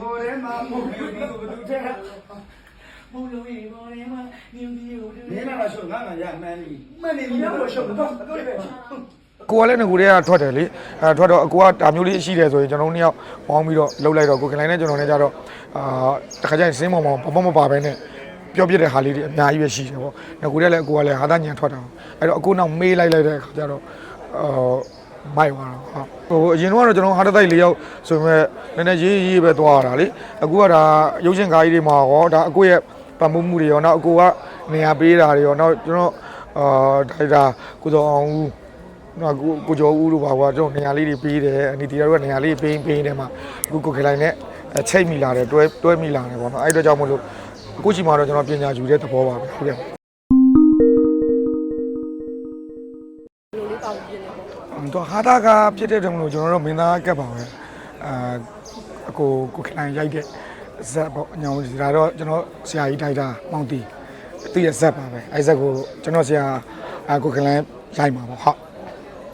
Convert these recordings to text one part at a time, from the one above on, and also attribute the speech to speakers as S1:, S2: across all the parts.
S1: ဘောထဲမှာမဟုတ်ဘူးဘယ်သူတဲ့မဟုတ်လို့ရေဘောထဲမှာမြင်းပြီးဦးနေလာရှုံငါငါရမှန်းနေမှန်းနေပြီတော့ရှုံတော့တော့လေ
S2: ကိုကလည်းငကိုတွေကထွက်တယ်လေအဲထွက်တော့အကိုကဒါမျိုးလေးရှိတယ်ဆိုရင်ကျွန်တော်တို့နှစ်ယောက်ပေါင်းပြီးတော့လှုပ်လိုက်တော့ကိုကလိုင်းနဲ့ကျွန်တော်နဲ့ကြတော့အာတခါကျရင်စင်းမောင်မောင်ပပမပါပဲနဲ့ပြောပြတဲ့ဟာလေးတွေအများကြီးပဲရှိတယ်ပေါ့ငကိုတွေကလည်းအကိုကလည်းဟာသားညံထွက်တာအဲ့တော့အကိုနောက်မေးလိုက်လိုက်တဲ့အခါကျတော့အာ မိုက်သွားတော့ဟုတ်ဟိုအရင်တော့ကျွန်တော်ဟာတတိုက်လေးယောက်ဆိုပေမဲ့နည်းနည်းရေးရေးပဲသွားရတာလေအခုကဒါရုပ်ရှင်ကားကြီးတွေမှာရောဒါအကိုရဲ့ပံ့ပိုးမှုတွေရောနောက်အကိုကနေရာပေးတာတွေရောနောက်ကျွန်တော်အာဒါဒါကုသောအောင်ဦးနော်ကိုကိုကျော်ဦးတို့ပါကွာကျွန်တော်နေရာလေးတွေပေးတယ်အနီတီယာတို့ကနေရာလေးပေးပေးနေမှာအခုကိုခေလိုက်နဲ့ချိတ်မိလာတယ်တွဲတွဲမိလာတယ်ပေါ့နော်အဲ့အတွက်ကြောင့်မလို့အခုချိန်မှာတော့ကျွန်တော်ပညာယူတဲ့သဘောပါပဲဟုတ်ကဲ့
S3: လိုလေးပေါင်းပြနေပေါ့
S2: တော့ဟာတာကဖြစ်တဲ့တုန်းလို့ကျွန်တော်တို့မင်းသားကပ်ပါပဲအာအကိုကိုခေလိုက်ရိုက်တဲ့ဇက်ပေါ့ညောင်စီဒါတော့ကျွန်တော်ဆရာကြီးထိုက်တာမောင်တီသူ့ရဲ့ဇက်ပါပဲအဲ့ဇက်ကိုကျွန်တော်ဆရာအကိုခေလိုက်ရိုက်မှာပေါ့ဟုတ်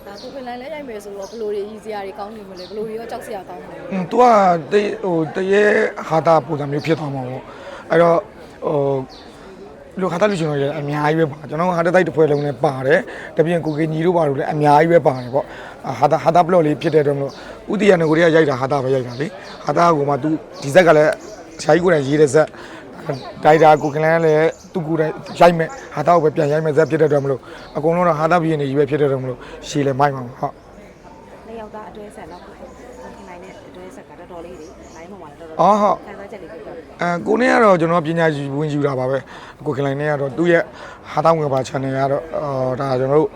S3: ဒါကိုပင်လိုင်းလဲရိုက်မယ်ဆိုတော့ဘလိုတွေရည်စရာတွေကောင်းနေမလဲဘလိုတွေရောကြောက်စရာကောင်းမလဲ
S2: อืม तू อ่ะတဟိုတရေဟာတာပုံစံမျိုးဖြစ်သွားမှာပေါ့အဲ့တော့ဟို လူဟာတာလူကျွန်တော်ရအများကြီးပဲပါကျွန်တော်ဟာတာတိုက်တစ်ဖွဲလုံးနဲ့ပါတယ်တပြင်းကိုကေညီတို့ပါလို့လည်းအများကြီးပဲပါတယ်ပေါ့ဟာတာဟာတာဘလော့လေးဖြစ်တဲ့အတွက်မလို့ဥတီရငကိုတွေကရိုက်တာဟာတာပဲရိုက်တာလေဟာတာကမှ तू ဒီဇက်ကလည်းဆရာကြီးကိုယ်တိုင်ရေးတဲ့ဇက်ဒိုင်တာကိုကလန်လည်းသူကိုယ်တိုင်ရိုက်မဲ့ဟာတာကိုပဲပြန်ရိုက်မဲ့ဇက်ဖြစ်တဲ့အတွက်မလို့အကုန်လုံးတော့ဟာတာပြင်းနေကြီးပဲဖြစ်တဲ့အတွက်မလို့ရှည်လည်းမိုက်မှာဟုတ်
S4: နှစ်ယောက်သားအတွဲဆက်တော့ကိုခင်နိုင်တဲ့အတွဲဆက်ကတော်တော်လေးတွေလိုင်းပေါ်မှာတော်တော်
S2: အော်ဟုတ်
S4: ခံစားချက်လေးပြပြ
S2: အဲကိုနေကတော့ကျွန်တော်ပညာယူဝင်ယူတာပါပဲကိုခင်လိုင်းနေကတော့သူ့ရဲ့ဟာတောင်းငယ်ပါ channel ကတော့အော်ဒါကျွန်တော်တို့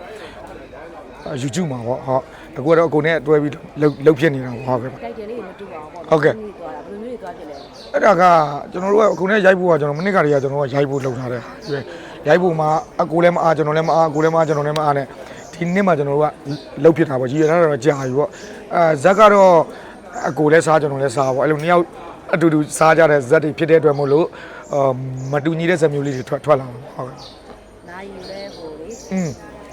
S2: YouTube မှာပေါ့ဟုတ်အခုကတော့ကိုနဲ့တွဲပြီးလှုပ်လှုပ်ဖြစ်နေတာပေါ့ဟုတ်ကဲ့
S4: တိုက်တယ်လေးတွေမတူအောင်ပေါ့
S2: ဟုတ်ကဲ့
S4: မျိုးသွားတာဘယ်လိုမျိုးတွေသွားဖြစ်လဲ
S2: အဲ့ဒါကကျွန်တော်တို့ကအခုနဲ့ရိုက်ဖို့ကကျွန်တော်မနစ်ကတည်းကကျွန်တော်ကရိုက်ဖို့လုပ်ထားတယ်ရိုက်ဖို့မှာအကိုလည်းမအားကျွန်တော်လည်းမအားအကိုလည်းမအားကျွန်တော်လည်းမအားနဲ့ ဒီနေ့မှကျွန်တော်တို့ကလှုပ်ဖြစ်တာပေါ့ကြီးရတာတော့ကြာပြီပေါ့အဲဇက်ကတော့အကိုလည်းစားကျွန်တော်လည်းစားပေါ့အဲ့လိုနှစ်ယောက်အတူတူစားကြတဲ့ဇက်တွေဖြစ်တဲ့အတွက်မို့လို့အာမတူညီတဲ့ဇက်မျိုးလေးတွေထွက်ထွက်လာမှာဟုတ်ကဲ့
S4: နာယူလဲဟိုလေ
S2: อืม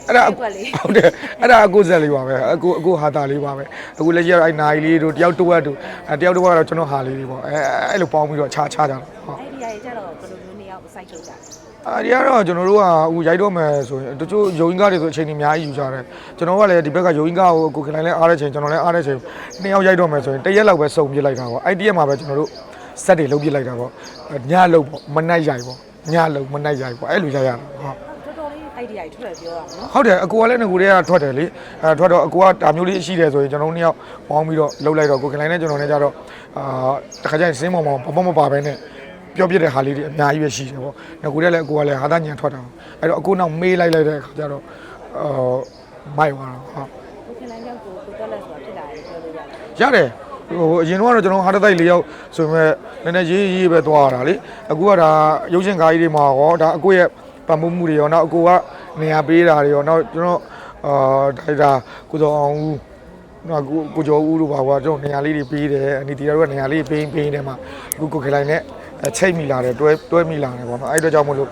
S2: အဲ့ဒါအကိုဟုတ်တယ်အဲ့ဒါအကိုဇက်လေးပါပဲအကိုအကိုဟာတာလေးပါပဲအခုလက်ရှိကတော့အဲ့နာရီလေးတို့တယောက်တစ်ဝက်တို့အဲတယောက်တစ်ဝက်ကတော့ကျွန်တော်ဟာလေးလေးပေါ့အဲအဲ့လိုပေါင်းပြီးတော့ခြားခြားကြတာဟုတ်
S4: အဲ့ဒီအရာကြီးကြတော့ဘယ်လိုမျိုးနှစ်ယောက်စိုက်ထုတ်ကြလဲ
S2: အာဒီကတော့ကျွန်တော်တို့ကအခုရိုက်တော့မယ်ဆိုရင်တချို့ယုံကားတွေဆိုအချိန်ကြီးအများကြီးယူကြတယ်ကျွန်တော်ကလည်းဒီဘက်ကယုံကားကိုကိုခင်လိုက်လဲအားတဲ့ချိန်ကျွန်တော်လည်းအားတဲ့ချိန်နှစ်ယောက်ရိုက်တော့မယ်ဆိုရင်တစ်ရက်လောက်ပဲစုံပြစ်လိုက်တာပေါ့အဲ့ဒီရက်မှာပဲကျွန်တော်တို့စက်တွေလုံးပြစ်လိုက်တာပေါ့ညလုံးပေါ့မနိုင်ရိုက်ပေါ့ညလုံးမနိုင်ရိုက်ပေါ့အဲ့လိုရိုက်ရတာဟုတ်
S4: တော်တော်လေးအိုက်ဒီယာကြီးထွက်ပြောရအောင်နော်
S2: ဟုတ်တယ်အကူကလည်းငကိုတွေကထွက်တယ်လေအဲထွက်တော့အကူကဒါမျိုးလေးရှိတယ်ဆိုရင်ကျွန်တော်တို့နှစ်ယောက်ပေါင်းပြီးတော့လှုပ်လိုက်တော့ကိုခင်လိုက်နဲ့ကျွန်တော်နဲ့ကြတော့အာတခါကျရင်စင်းမောင်မောင်ပပမပါပဲနဲ့ ပြောပြတဲ့ဟာလေးတွေအများကြီးပဲရှိတယ်ပေါ့ငကိုတွေကလည်းအကူကလည်းဟာသားညံထွက်တာအဲ့တော့အကူနောက်မေးလိုက်လိုက်တဲ့အခါကျတော့အာမိုက်သွားတော့ဟုတ်
S4: ကိုခင်နိုင်ကြောင့်ကိုကိုတက်လက်ဆိုတာဖြစ်လာတယ်ပြောလို့ရတယ်
S2: ရတယ်ဟိုအရင်တော့ကျွန်တော်ဟာတတိုက်လေးယောက်ဆိုပေမဲ့နည်းနည်းရေးရေးပဲသွားရတာလေအခုကဒါရုပ်ရှင်ကားကြီးတွေမှာရောဒါအကိုရဲ့ပံ့ပိုးမှုတွေရောနောက်အကိုကနေရာပေးတာတွေရောနောက်ကျွန်တော်အာဒါဒါကုသောအောင်ဦးနော်ကိုကိုကျော်ဦးတို့ပါကွာကျွန်တော်နေရာလေးတွေပေးတယ်အနီတီယာတို့ကနေရာလေးပေးပေးနေမှာအခုကိုခေလိုက်နဲ့ ချိတ်မိလာတယ်တွဲတွဲမိလာတယ်ပေါ့နော်အဲ့အတွက်ကြောင့်မလို့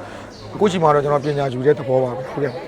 S2: အခုချိန်မှာတော့ကျွန်တော်ပညာယူတဲ့သဘောပါပဲဟုတ်ကဲ့